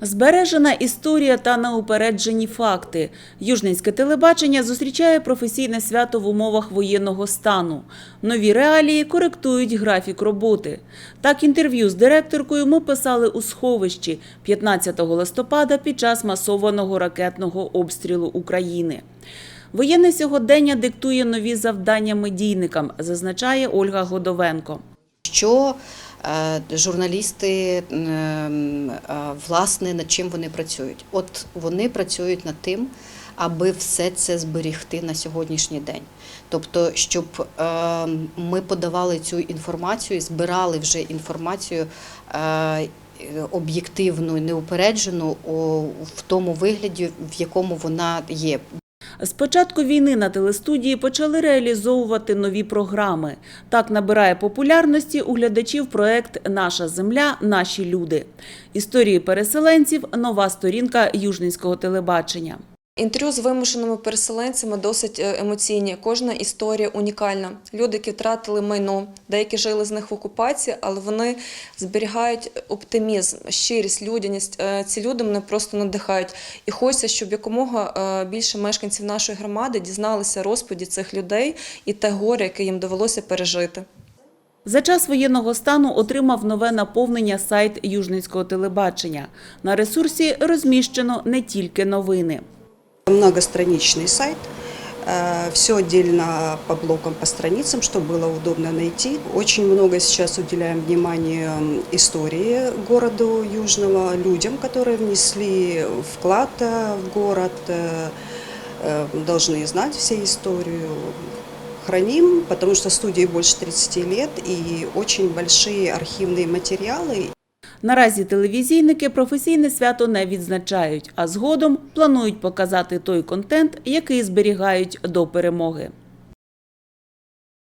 Збережена історія та неупереджені факти. Южненське телебачення зустрічає професійне свято в умовах воєнного стану. Нові реалії коректують графік роботи. Так, інтерв'ю з директоркою ми писали у сховищі 15 листопада під час масованого ракетного обстрілу України. Воєнне сьогодення диктує нові завдання медійникам, зазначає Ольга Годовенко. що журналісти ем, е, власне над чим вони працюють. От вони працюють над тим, аби все це зберігти на сьогоднішній день. Тобто, щоб е, ми подавали цю інформацію, збирали вже інформацію е, об'єктивну, неупереджену в тому вигляді, в якому вона є. З початку війни на телестудії почали реалізовувати нові програми. Так набирає популярності у глядачів проект Наша земля, наші люди. Історії переселенців нова сторінка южненського телебачення. Інтерв'ю з вимушеними переселенцями досить е, емоційні. Кожна історія унікальна. Люди, які втратили майно, деякі жили з них в окупації, але вони зберігають оптимізм, щирість, людяність. Е, Ці люди мене просто надихають. І хочеться, щоб якомога е, більше мешканців нашої громади дізналися розповіді цих людей і те горе, яке їм довелося пережити. За час воєнного стану отримав нове наповнення сайт Южненського телебачення. На ресурсі розміщено не тільки новини. Многостраничный сайт, все отдельно по блокам, по страницам, чтобы было удобно найти. Очень много сейчас уделяем внимание истории города Южного, людям, которые внесли вклад э, в город, э, э, должны знать все историю. Храним, потому что студии больше 30 лет и очень большие архивные материалы. Наразі телевізійники професійне свято не відзначають, а згодом планують показати той контент, який зберігають до перемоги.